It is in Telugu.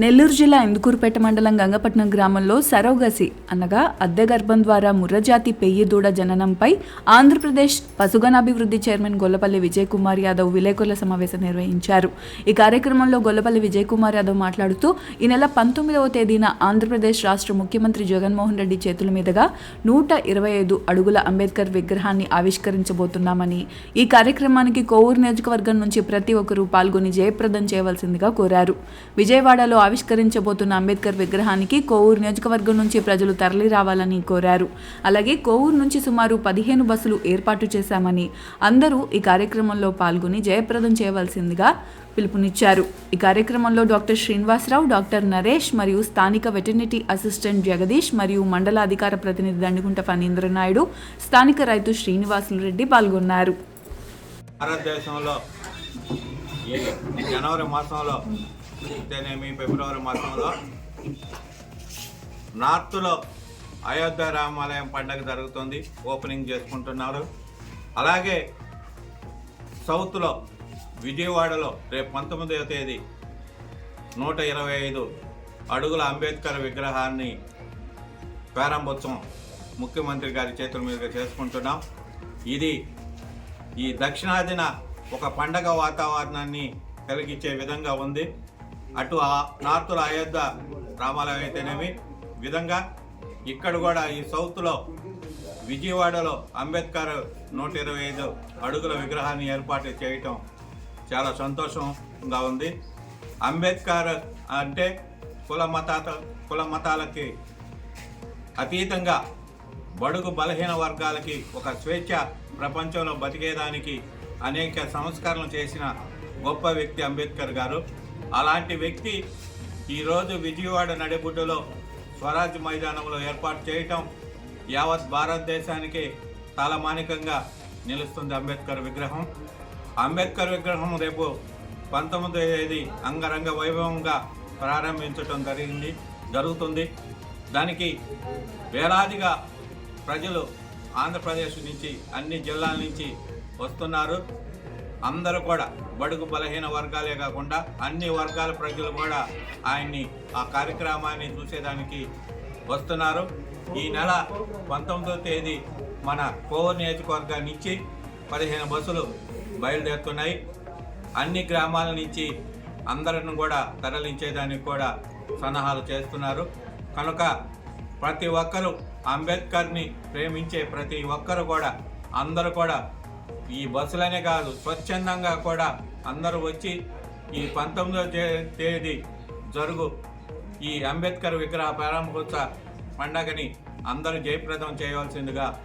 నెల్లూరు జిల్లా ఇందుకూరుపేట మండలం గంగపట్నం గ్రామంలో సరోగసి అనగా అద్దె గర్భం ద్వారా ముర్రజాతి పెయ్యి దూడ జననంపై ఆంధ్రప్రదేశ్ పశుగణాభివృద్ధి చైర్మన్ గొల్లపల్లి విజయ్ కుమార్ యాదవ్ విలేకరుల సమావేశం నిర్వహించారు. ఈ కార్యక్రమంలో గొల్లపల్లి విజయ్ కుమార్ యాదవ్ మాట్లాడుతూ ఈ నెల పంతొమ్మిదవ తేదీన ఆంధ్రప్రదేశ్ రాష్ట్ర ముఖ్యమంత్రి జగన్మోహన్ రెడ్డి చేతుల మీదుగా నూట ఇరవై ఐదు అడుగుల అంబేద్కర్ విగ్రహాన్ని ఆవిష్కరించబోతున్నామని ఈ కార్యక్రమానికి కోవూరు నియోజకవర్గం నుంచి ప్రతి ఒక్కరూ పాల్గొని జయప్రదం చేయవలసిందిగా కోరారు. విజయవాడలో ఆవిష్కరించబోతున్న అంబేద్కర్ విగ్రహానికి కోవూరు నియోజకవర్గం నుంచి ప్రజలు తరలి రావాలని కోరారు. అలాగే కోవూరు నుంచి సుమారు పదిహేను బస్సులు ఏర్పాటు చేశామని అందరూ ఈ కార్యక్రమంలో పాల్గొని జయప్రదం చేయవలసిందిగా పిలుపునిచ్చారు. ఈ కార్యక్రమంలో డాక్టర్ శ్రీనివాసరావు డాక్టర్ నరేష్ మరియు స్థానిక వెటర్నిటీ అసిస్టెంట్ జగదీష్ మరియు మండల అధికార ప్రతినిధి దండుగుంట ఫణీంద్రనాయుడు స్థానిక రైతు శ్రీనివాసులు రెడ్డి పాల్గొన్నారు. భారతదేశంలో జనవరి మాసంలో అయితేనేమి ఫిబ్రవరి మాసంలో? నార్త్లో అయోధ్య రామాలయం పండగ జరుగుతుంది. ఓపెనింగ్ చేసుకుంటున్నారు. అలాగే సౌత్లో విజయవాడలో రేపు పంతొమ్మిదవ తేదీ నూట ఇరవై ఐదు అడుగుల అంబేద్కర్ విగ్రహాన్ని ప్రారంభోత్సవం ముఖ్యమంత్రి గారి చేతుల మీదుగా చేసుకుంటున్నాం. ఇది ఈ దక్షిణాదిన ఒక పండగ వాతావరణాన్ని కలిగించే విధంగా ఉంది. అటు ఆ నార్త్లో అయోధ్య రామాలయం అయితేనేమి విధంగా ఇక్కడ కూడా ఈ సౌత్లో విజయవాడలో అంబేద్కర్ నూట ఇరవై ఐదు అడుగుల విగ్రహాన్ని ఏర్పాటు చేయటం చాలా సంతోషంగా ఉంది. అంబేద్కర్ అంటే కుల మతాత కుల మతాలకి అతీతంగా బడుగు బలహీన వర్గాలకి ఒక స్వేచ్ఛ ప్రపంచంలో బతికేదానికి అనేక సంస్కరణలు చేసిన గొప్ప వ్యక్తి అంబేద్కర్ గారు. అలాంటి వ్యక్తి ఈరోజు విజయవాడ నడిబుడ్డులో స్వరాజ్ మైదానంలో ఏర్పాటు చేయటం యావత్ భారతదేశానికి తలమానికంగా నిలుస్తుంది అంబేద్కర్ విగ్రహం. అంబేద్కర్ విగ్రహం రేపు పంతొమ్మిదో తేదీ అంగరంగ వైభవంగా ప్రారంభించటం జరిగింది జరుగుతుంది. దానికి వేలాదిగా ప్రజలు ఆంధ్రప్రదేశ్ నుంచి అన్ని జిల్లాల నుంచి వస్తున్నారు. అందరూ కూడా బడుగు బలహీన వర్గాలే కాకుండా అన్ని వర్గాల ప్రజలు కూడా ఆయన్ని ఆ కార్యక్రమాన్ని చూసేదానికి వస్తున్నారు. ఈ నెల పంతొమ్మిదవ తేదీ మన కోవూరు నియోజకవర్గం నుంచి పదిహేను బస్సులు బయలుదేరుతున్నాయి. అన్ని గ్రామాల నుంచి అందరిని కూడా తరలించేదానికి కూడా సన్నాహాలు చేస్తున్నారు. కనుక ప్రతి ఒక్కరూ అంబేద్కర్ని ప్రేమించే ప్రతి ఒక్కరు కూడా అందరూ కూడా ఈ బస్సులనే కాదు స్వచ్ఛందంగా కూడా అందరూ వచ్చి ఈ పంతొమ్మిదవ తే- తేదీ జరుగు ఈ అంబేద్కర్ విగ్రహ ప్రారంభోత్సవ పండగని అందరూ జయప్రదం చేయవలసిందిగా